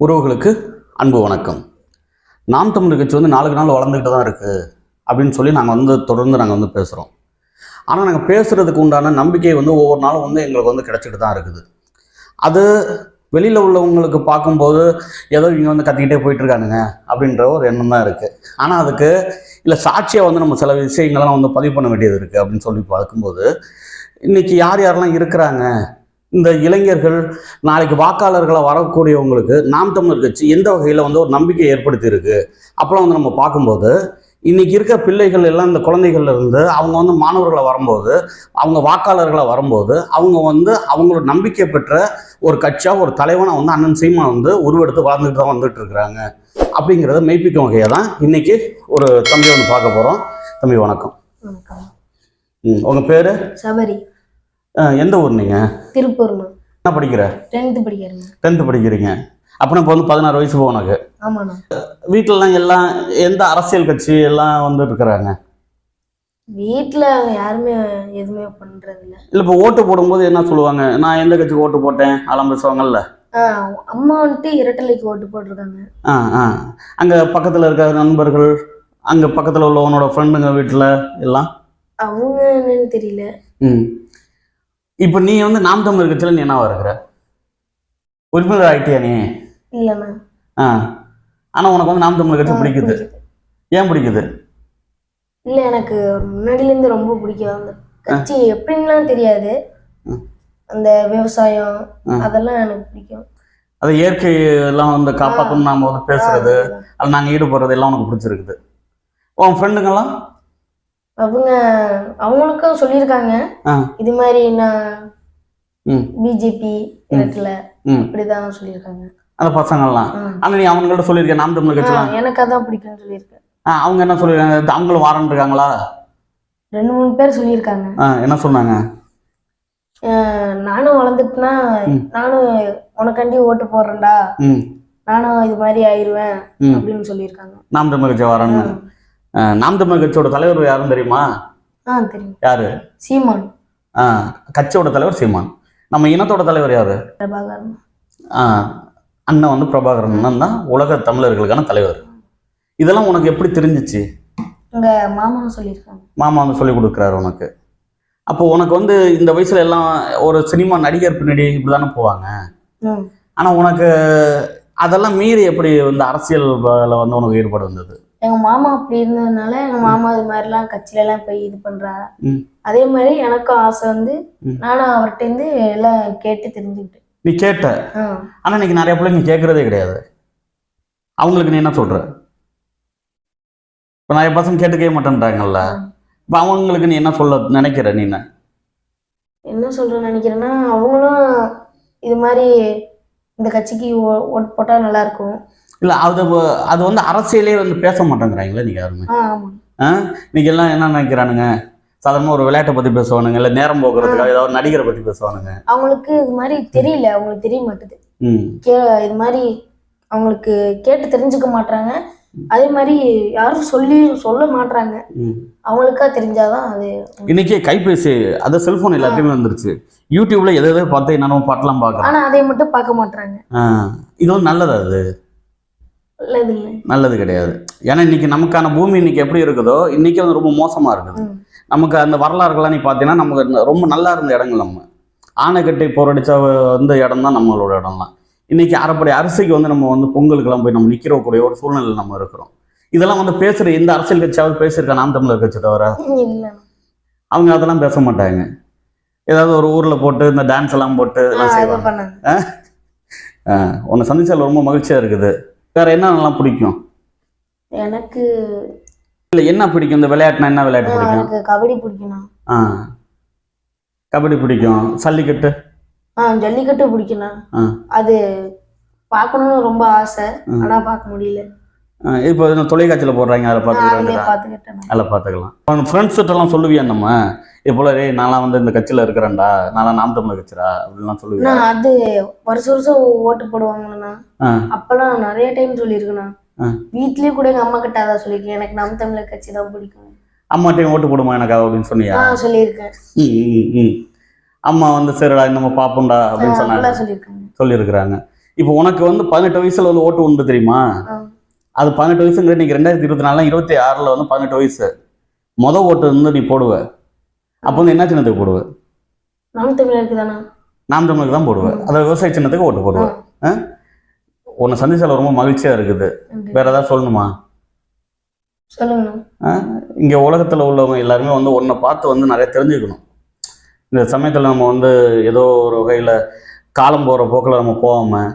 உறவுகளுக்கு அன்பு வணக்கம். நாம் தமிழ் கட்சி வந்து நாளுக்கு நாள் வளர்ந்துக்கிட்டு தான் இருக்குது அப்படின்னு சொல்லி நாங்கள் வந்து தொடர்ந்து நாங்கள் வந்து பேசுகிறோம் ஆனால் நாங்கள் பேசுகிறதுக்கு உண்டான நம்பிக்கை வந்து ஒவ்வொரு நாளும் வந்து எங்களுக்கு வந்து கிடச்சிட்டு தான் இருக்குது. அது வெளியில் உள்ளவங்களுக்கு பார்க்கும்போது ஏதோ இங்கே வந்து கத்திக்கிட்டே போயிட்டுருக்கானுங்க அப்படின்ற ஒரு எண்ணம் தான் இருக்குது ஆனால் அதுக்கு இல்லை சாட்சியாக வந்து நம்ம சில விஷயங்கள்லாம் வந்து பதிவு பண்ண வேண்டியது இருக்குது அப்படின்னு சொல்லி பார்க்கும்போது இன்றைக்கி யார் யாரெல்லாம் இருக்கிறாங்க இந்த இளைஞர்கள் நாளைக்கு வாக்காளர்களாக வரக்கூடியவங்களுக்கு நாம் தமிழர் கட்சி எந்த வகையில் வந்து ஒரு நம்பிக்கை ஏற்படுத்தி இருக்கு அப்போலாம் வந்து நம்ம பார்க்கும்போது இன்னைக்கு இருக்க பிள்ளைகள் எல்லாம் இந்த குழந்தைகள்ல இருந்து அவங்க வந்து மாணவர்களை வரும்போது அவங்க வாக்காளர்களை வரும்போது அவங்க வந்து அவங்களோட நம்பிக்கை பெற்ற ஒரு கட்சியாக ஒரு தலைவனை வந்து அண்ணன் சீமா வந்து உருவெடுத்து வாழ்ந்துட்டு தான் வந்துட்டு இருக்கிறாங்க அப்படிங்கிறத மெய்ப்பிக்கும் வகையாக தான் இன்னைக்கு ஒரு தம்பி ஒன்று பார்க்க போகிறோம் தம்பி வணக்கம். வணக்கம். ம், உங்க பேர்? சபரி. எந்த ஊர் நீங்கள் திருப்பூர்மா என்ன படிக்கிற? டென்த்து படிக்கிறேண்ணா டென்த்து படிக்கிறீங்க. அப்படின்னா இப்போ வந்து பதினாறு வயசு போகும் உனக்கு. ஆமாண்ணா வீட்டிலலாம் எல்லாம் எந்த அரசியல் கட்சி எல்லாம் வந்து இருக்கிறாங்க? வீட்டில் யாருமே எதுவுமே பண்ணுறதில்ல இல்லை இப்போ ஓட்டு போடும்போது என்ன சொல்லுவாங்க? நான் எந்த கட்சிக்கு ஓட்டு போட்டேன்? அதெல்லாம் பேசுவாங்கல்ல. அம்மா வந்துட்டு இரட்டலைக்கு ஓட்டு போட்டிருக்காங்க. ஆ ஆ. அங்கே பக்கத்தில் இருக்க நண்பர்கள் அங்கே பக்கத்தில் உள்ளவனோட ஃப்ரெண்டுங்க வீட்டில் எல்லாம்? அவங்க என்னன்னு தெரியல. ம். இப்போ நீ வந்து நாம் தமிழர் கட்சியில் நீ என்னவா இருக்கிற? உறுப்பினர் ஆகிட்டியா நீ? ஆ. ஆனால் உனக்கு வந்து நாம் தமிழர் கட்சி பிடிக்குது. ஏன் பிடிக்குது? இல்லை எனக்கு முன்னாடிலேருந்து ரொம்ப பிடிக்கும். அந்த கட்சி எப்படின்லாம் தெரியாது. அந்த விவசாயம். அதெல்லாம் எனக்கு பிடிக்கும். அது இயற்கை எல்லாம் வந்து காப்பாற்றணும் நாம வந்து பேசுறது. அதில் நாங்கள் ஈடுபடுறது எல்லாம் உனக்கு பிடிச்சிருக்குது. உன் ஃப்ரெண்டுங்கெல்லாம் அவங்க அவங்களுக்கும் சொல்லியிருக்காங்க. இது மாதிரி நான் பிஜேபி ம். அப்படிதான் சொல்லியிருக்காங்க. அந்த பசங்கள்லாம். ஆ. ஆனால் நீ அவங்கள்ட்ட சொல்லியிருக்கேன் நாம் தமிழ் ஆ, கட்சிலாம். எனக்கு அதான் பிடிக்கும்னு சொல்லியிருக்கேன் அவங்க என்ன சொல்லியிருக்காங்க? அவங்களும் வாரன் இருக்காங்களா ரெண்டு மூணு பேர் சொல்லியிருக்காங்க. என்ன சொன்னாங்க? நானும் வளர்ந்துட்டுனா. நானும் உனக்காண்டி ஓட்டு போடுறேன்டா. நானும் இது மாதிரி ஆயிருவேன் அப்படின்னு சொல்லியிருக்காங்க. நாம் தமிழ் கட்சி வரேன்னு. நாம் தமிழ் கட்சியோட தலைவர் யாருன்னு தெரியுமா? யாரு? சீமான். கட்சியோட தலைவர் சீமான். நம்ம இனத்தோட தலைவர் யாரு? அண்ணன் வந்து பிரபாகரன். அண்ணன் தான் உலக தமிழர்களுக்கான தலைவர். இதெல்லாம் உனக்கு எப்படி தெரிஞ்சிச்சு? மாமா சொல்லியிருக்காங்க. மாமா வந்து சொல்லி கொடுக்குறாரு உனக்கு. அப்போ உனக்கு வந்து இந்த வயசுல எல்லாம் ஒரு சினிமா நடிகர் பின்னாடி இப்படி தானே போவாங்க. ம். ஆனால் உனக்கு அதெல்லாம் மீறி எப்படி வந்து அரசியல் வந்து உனக்கு ஈடுபாடு வந்தது? எங்க மாமா அப்படி இருந்ததுனால எங்க மாமா இது மாதிரிலாம் கட்சியில எல்லாம் போய் இது பண்றாரு ம். அதே மாதிரி எனக்கும் ஆசை வந்து. நானும் அவர்கிட்ட இருந்து எல்லாம் கேட்டு தெரிஞ்சுக்கிட்டேன் நீ கேட்ட. ஆனால் இன்னைக்கு நிறைய பிள்ளைங்க கேட்கறதே கிடையாது. அவங்களுக்கு நீ என்ன சொல்ற? இப்போ நிறைய பசங்க கேட்டுக்கவே மாட்டேன்றாங்கல்ல. இப்போ அவங்களுக்கு நீ என்ன சொல்ல நினைக்கிற நீ என்ன? சொல்றேன்னு நினைக்கிறேன்னா அவங்களும் இது மாதிரி இந்த கட்சிக்கு ஓ- ஓட்டு போட்டா நல்லா இருக்கும். இல்லை அது அது வந்து அரசியலே வந்து பேச மாட்டேங்கிறாங்களே நீங்கள் யாருமே. இன்னைக்கு எல்லாம் என்ன நினைக்கிறானுங்க? சாதாரணமாக ஒரு விளையாட்டை பற்றி பேசுவானுங்க இல்லை நேரம் போக்குறதுக்காக ஏதாவது நடிகரை பற்றி பேசுவானுங்க. அவங்களுக்கு இது மாதிரி தெரியல அவங்களுக்கு தெரிய மாட்டுது. கே இது மாதிரி அவங்களுக்கு கேட்டு தெரிஞ்சுக்க மாட்றாங்க. அதே மாதிரி யாரும் சொல்லி சொல்ல மாட்றாங்க. ம். அவங்களுக்கா தெரிஞ்சாதான் அது இன்னைக்கு கைபேசி அது செல்போன் எல்லாத்தையுமே வந்துருச்சு. யூடியூப்ல எதை எதை பார்த்து என்னென்ன பாட்டெல்லாம் பார்க்கலாம் ஆனா அதை மட்டும் பார்க்க மாட்றாங்க. ஆ, இது வந்து நல்லது அது? நல்லது கிடையாது. ஏன்னா இன்னைக்கு நமக்கான பூமி இன்னைக்கு எப்படி இருக்குதோ இன்னைக்கு வந்து ரொம்ப மோசமா இருக்குது. நமக்கு அந்த வரலாறுகள்லாம் நீ பார்த்தீங்கன்னா நமக்கு ரொம்ப நல்லா இருந்த இடங்கள் நம்ம. ஆனைக்கட்டி போரடிச்ச அந்த இடம் தான் நம்மளோட இடம்லாம். இன்னைக்கு அரைப்படை அரிசிக்கு வந்து நம்ம வந்து பொங்கலுக்கெல்லாம் போய் நம்ம நிற்கிறக்கூடிய ஒரு சூழ்நிலை நம்ம இருக்கிறோம். இதெல்லாம் வந்து பேசுற எந்த அரசியல் கட்சியாவது பேசியிருக்கா நாம் தமிழர் கட்சி தவிர? அவங்க அதெல்லாம் பேச மாட்டாங்க. ஏதாவது ஒரு ஊர்ல போட்டு இந்த டான்ஸ் எல்லாம் போட்டு உன்னை சந்திச்சால ரொம்ப மகிழ்ச்சியா இருக்குது. வேற என்ன நல்லா பிடிக்கும்? எனக்கு இல்ல என்ன பிடிக்கும்? இந்த விளையாட்டுனா என்ன விளையாட்டு பிடிக்கும்? எனக்கு கபடி பிடிக்கணும் ஆ. கபடி பிடிக்கும். சல்லிக்கட்டு ஆ ஜல்லிக்கட்டு பிடிக்கணும் ஆ. அது பார்க்கணும்னு ரொம்ப ஆசை. ம். ஆனா பார்க்க முடியல. இப்போ தொலைக்காட்சியில் போடுறாங்க அதிலே வேண்டியதா பார்த்துக்கிட்டேன் அதில் பார்த்துக்கலாம்? அவன் ஃப்ரெண்ட்ஸ்கிட்டலாம் சொல்லுவியா நம்ம? இது போல ரே நான்லாம் வந்து இந்த கட்சியில் இருக்கிறேன்டா. நான்லாம் நாம் தமிழர் கட்சிடா? அப்படிலாம் சொல்லுவியா? நான் அது வருஷம் வருஷம் ஓட்டு போடுவாங்கண்ணா. அப்பெல்லாம் நிறைய டைம் சொல்லியிருக்கேண்ணா. வீட்லயே கூட எங்க அம்மா கிட்ட அதான் சொல்லியிருக்கேன். எனக்கு நம்ம தமிழர் கட்சி தான் பிடிக்கும். அம்மாட்டையும் ஓட்டு போடுமா எனக்கு அப்படின்னு சொன்னியா? சொல்லியிருக்கேன். அம்மா வந்து சரிடா நம்ம பார்ப்போம்டா அப்படின்னு சொன்னாங்க. சொல்லியிருக்காங்க. இப்போ உனக்கு வந்து பதினெட்டு வயசுல வந்து ஓட்டு உண்டு தெரியுமா. அது பதினெட்டு வயசுங்கிற இன்னைக்கு ரெண்டாயிரத்தி இருபத்தி நாலுல இருபத்தி ஆறுல வந்து பதினெட்டு வயசு. முத ஓட்டு வந்து நீ போடுவ. அப்போ வந்து என்ன சின்னத்துக்கு போடுவ? நாம் தமிழருக்கு தானே? நாம் தமிழுக்கு தான் போடுவேன் அதாவது விவசாய சின்னத்துக்கு ஓட்டு போடுவேன் உன்னை சந்திச்சால ரொம்ப மகிழ்ச்சியா இருக்குது. வேற ஏதாவது சொல்லணுமா? இங்கே உலகத்தில் உள்ளவங்க எல்லாருமே வந்து உன்னை பார்த்து வந்து நிறைய தெரிஞ்சுக்கணும். இந்த சமயத்தில் நம்ம வந்து ஏதோ ஒரு வகையில் காலம் போகிற போக்கில் நம்ம போகாமல்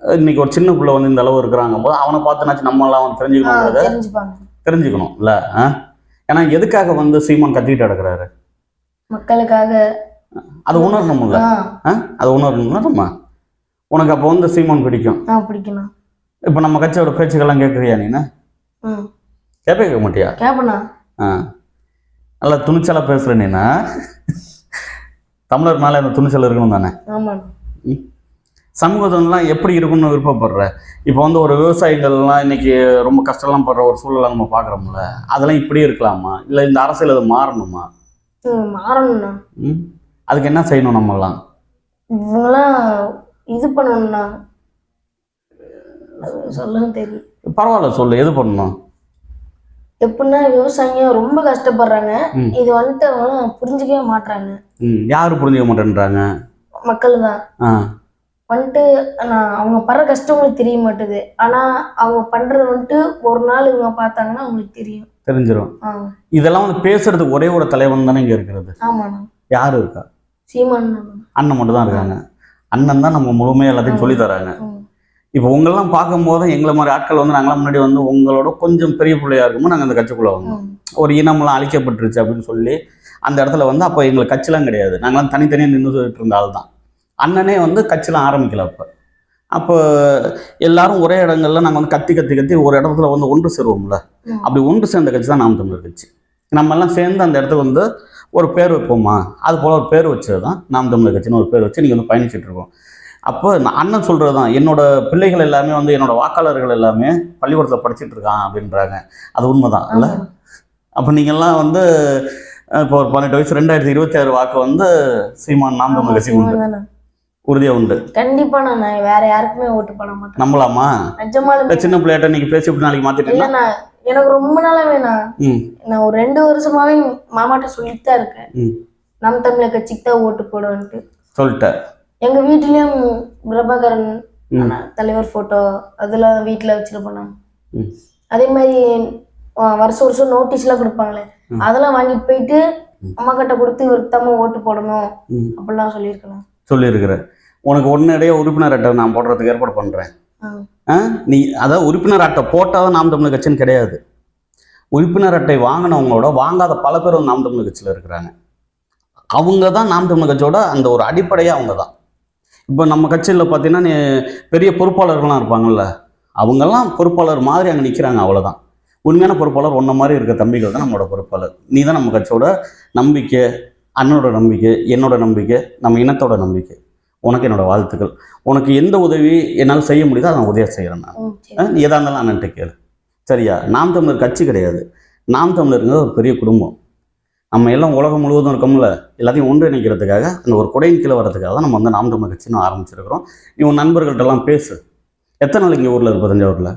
இன்னைக்கு ஒரு சின்ன பிள்ளை வந்து இந்த அளவு இருக்கிறாங்க போது அவனை பார்த்துனாச்சும் நம்மளாம் அவன் தெரிஞ்சுப்பாங்க. தெரிஞ்சுக்கணும் இல்லை? ஏன்னா எதுக்காக வந்து சீமான் கத்திக்கிட்டு கிடக்குறாரு? மக்களுக்காக. அது உணரணும்ல? அது உணரணும்ல நம்ம? உனக்கு அப்போ வந்து சீமான் பிடிக்கும். பிடிக்கணும் இப்போ நம்ம கட்சியோட பேச்சுக்கெல்லாம் கேட்குறியா நீனு கேட்பே கேட்க மாட்டியா? கேப்பண்ணா. ஆ. நல்லா துணிச்சலாக பேசுகிற நீனா தமிழர் மேலே அந்த துணிச்சல் இருக்கணும் தானே? ஆமாண்ணா. சமூகத்திலாம் எப்படி இருக்கும்னு விருப்பப்படுற? இப்போ வந்து ஒரு விவசாயிகள்லாம் இன்னைக்கு ரொம்ப கஷ்டம்லாம் படுற ஒரு சூழலை நம்ம பார்க்குறோம்ல அதெல்லாம் இப்படியே இருக்கலாமா? இல்லை இந்த அரசியல் அது மாறணுமா? மாறணும்ண்ணா. அதுக்கு என்ன செய்யணும் நம்மலாம் இவங்களாம் இது பண்ணணும்ண்ணா. சொல்லவும் தெரியும் பரவாயில்ல சொல்லு. எது பண்ணணும்? எப்படின்னா விவசாயிங்க ரொம்ப கஷ்டப்படுறாங்க. இது வந்துட்டு அவங்க புரிஞ்சுக்கவே மாட்றாங்க. ம். யார் புரிஞ்சுக்க மாட்டேன்றாங்க? மக்கள் தான். ஆ. வந்துட்டு நான் அவங்க படுற கஷ்டம் உங்களுக்கு தெரிய மாட்டுது. ஆனா அவங்க பண்றது வந்துட்டு ஒரு நாள் இவங்க பார்த்தாங்கன்னா அவங்களுக்கு தெரியும். தெரிஞ்சிடும் இதெல்லாம் வந்து பேசுறதுக்கு ஒரே ஒரு தலைவன் தானே இங்கே இருக்கிறது. ஆமாண்ணா யார் இருக்கா? சீமான் அண்ணன் மட்டும் தான் இருக்காங்க. அண்ணன் தான் நம்ம முழுமையாக எல்லாத்தையும் சொல்லி தராங்க. இப்போ உங்களெல்லாம் பார்க்கும்போது எங்களை மாதிரி ஆட்கள் வந்து நாங்களாம் முன்னாடி வந்து உங்களோட கொஞ்சம் பெரிய பிள்ளையா இருக்கும்போது நாங்கள் அந்த கட்சிக்குள்ளே வந்தோம். ஒரு இனமெல்லாம் அழிக்கப்பட்டுருச்சு அப்படின்னு சொல்லி அந்த இடத்துல வந்து அப்போ எங்களுக்கு கட்சிலாம் கிடையாது. நாங்களாம் தனித்தனியாக நின்றுட்டு இருந்த ஆள் தான் அண்ணனே வந்து கட்சிலாம் ஆரம்பிக்கல அப்போ. அப்போ எல்லாரும் ஒரே இடங்கள்ல நாங்கள் வந்து கத்தி கத்தி கத்தி ஒரு இடத்துல வந்து ஒன்று சேருவோம்ல. அப்படி ஒன்று சேர்ந்த கட்சி தான் நாம் தமிழர் கட்சி. நம்ம எல்லாம் சேர்ந்து அந்த இடத்துக்கு வந்து ஒரு பேர் வைப்போமா? அது போல் ஒரு பேர் வச்சது தான் நாம் தமிழர் கட்சின்னு ஒரு பேர் வச்சு நீங்கள் வந்து பயணிச்சுட்டு இருக்கோம். அப்போ நான் அண்ணன் சொல்கிறது தான் என்னோட பிள்ளைகள் எல்லாமே வந்து என்னோட வாக்காளர்கள் எல்லாமே பள்ளிக்கூடத்தில் படிச்சுட்டு இருக்கான் அப்படின்றாங்க. அது உண்மைதான் இல்லை. அப்போ நீங்கள்லாம் வந்து இப்போ ஒரு பதினெட்டு வயசு ரெண்டாயிரத்தி இருபத்தி ஆறு வாக்கு வந்து சீமான் நாம் ஆமா, தமிழ் கட்சி உண்டு உறுதியாக உண்டு. கண்டிப்பா நான் வேற யாருக்குமே ஓட்டு போட மாட்டேன். நம்பலாமா? நிஜமாலுமே. சின்ன பிள்ளையாட்ட நீங்கள் பேசி இப்படி நாளைக்கு இல்லண்ணா எனக்கு ரொம்ப நாளா வேணாம். நான் ஒரு ரெண்டு வருஷமாவே மாமாட்ட சொல்லிட்டு தான் இருக்கேன். நம் தமிழர் கட்சிக்கு தான் ஓட்டு போடுவேன்ட்டு. சொல்லிட்டேன் எங்க வீட்லயும் பிரபாகரன் தலைவர் போட்டோ அதெல்லாம் வீட்டுல வச்சிருப்பேன் ம். அதே மாதிரி வருஷம் வருஷம் நோட்டீஸ் எல்லாம் கொடுப்பாங்களே. அதெல்லாம் வாங்கிட்டு போயிட்டு. அம்மா கிட்ட கொடுத்து இவருக்கு தான் ஓட்டு போடணும் அப்படிலாம் சொல்லியிருக்கலாம். சொல்லியிருக்கிறேன் உனக்கு உடனடியே உறுப்பினர் அட்டை நான் போடுறதுக்கு ஏற்பாடு பண்ணுறேன் நீ அதாவது உறுப்பினர் அட்டை போட்டால் தான் நாம் தமிழர் கட்சின்னு கிடையாது. உறுப்பினர் அட்டை வாங்கினவங்களோட வாங்காத பல பேர் நாம் தமிழர் கட்சியில் இருக்கிறாங்க. அவங்க தான் நாம் தமிழர் கட்சியோட அந்த ஒரு அடிப்படையே அவங்க தான் இப்போ நம்ம கட்சியில் பார்த்தீங்கன்னா நீ பெரிய பொறுப்பாளர்கள்லாம் இருப்பாங்கல்ல அவங்கெல்லாம் பொறுப்பாளர் மாதிரி அங்கே நிற்கிறாங்க அவ்வளோதான் உண்மையான பொறுப்பாளர் ஒன்றை மாதிரி இருக்க தம்பிகள் தான் நம்மளோட பொறுப்பாளர். நீ தான் நம்ம கட்சியோட நம்பிக்கை அண்ணனோட நம்பிக்கை என்னோட நம்பிக்கை நம்ம இனத்தோட நம்பிக்கை. உனக்கு என்னோட வாழ்த்துக்கள். உனக்கு எந்த உதவி என்னால் செய்ய முடியுதோ அதை நான் உதவி செய்கிறேன் நான். நீ எதா இருந்தாலும் அண்ணன்ட்ட கேளு. சரியா? நாம் தமிழர் கட்சி கிடையாது. நாம் தமிழருங்கிறது ஒரு பெரிய குடும்பம். நம்ம எல்லாம் உலகம் முழுவதும் இருக்கோம்ல. எல்லாத்தையும் ஒன்றிணைக்கிறதுக்காக அந்த ஒரு குடையின் கீழே வரதுக்காக தான் நம்ம வந்து நாம் தமிழர் கட்சின்னு ஆரம்பிச்சிருக்கிறோம். நீ உன் நண்பர்கள்ட்ட எல்லாம் பேசு. எத்தனை நாள் இங்கே ஊரில் இருப்ப தஞ்சாவூரில்?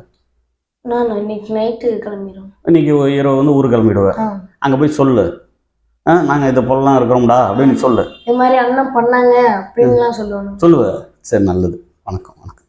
நான் இன்னைக்கு நைட்டு கிளம்பிடுவோம் இன்னைக்கு இரவு வந்து ஊர் கிளம்பிடுவேன். அங்கே போய் சொல்லு. நாங்கள் இது போலலாம் இருக்கிறோம்டா அப்படின்னு சொல்லு. இது மாதிரி அண்ணன் பண்ணாங்க அப்படின்லாம் சொல்லுவாங்க சொல்லுவ. சரி நல்லது. வணக்கம் வணக்கம்.